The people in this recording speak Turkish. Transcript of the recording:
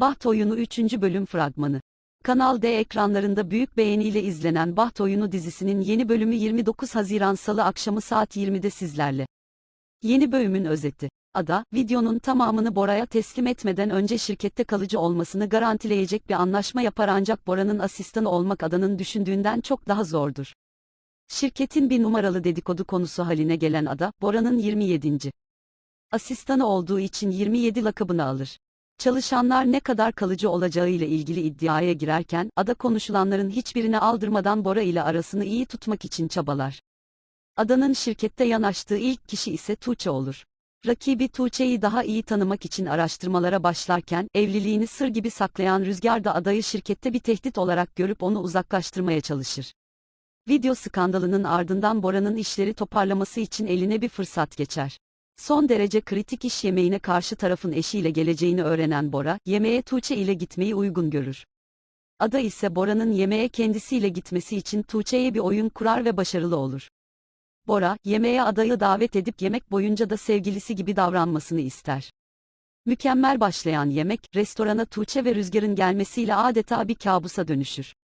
Baht Oyunu 3. bölüm fragmanı. Kanal D ekranlarında büyük beğeniyle izlenen Baht Oyunu dizisinin yeni bölümü 29 Haziran Salı akşamı saat 20'de sizlerle. Yeni bölümün özeti. Ada, videonun tamamını Bora'ya teslim etmeden önce şirkette kalıcı olmasını garantileyecek bir anlaşma yapar ancak Bora'nın asistanı olmak Ada'nın düşündüğünden çok daha zordur. Şirketin bir numaralı dedikodu konusu haline gelen Ada, Bora'nın 27. asistanı olduğu için 27 lakabını alır. Çalışanlar ne kadar kalıcı olacağıyla ilgili iddiaya girerken, Ada konuşulanların hiçbirini aldırmadan Bora ile arasını iyi tutmak için çabalar. Ada'nın şirkette yanaştığı ilk kişi ise Tuğçe olur. Rakibi Tuğçe'yi daha iyi tanımak için araştırmalara başlarken, evliliğini sır gibi saklayan Rüzgar da adayı şirkette bir tehdit olarak görüp onu uzaklaştırmaya çalışır. Video skandalının ardından Bora'nın işleri toparlaması için eline bir fırsat geçer. Son derece kritik iş yemeğine karşı tarafın eşiyle geleceğini öğrenen Bora, yemeğe Tuğçe ile gitmeyi uygun görür. Ada ise Bora'nın yemeğe kendisiyle gitmesi için Tuğçe'ye bir oyun kurar ve başarılı olur. Bora, yemeğe adayı davet edip yemek boyunca da sevgilisi gibi davranmasını ister. Mükemmel başlayan yemek, restorana Tuğçe ve Rüzgar'ın gelmesiyle adeta bir kabusa dönüşür.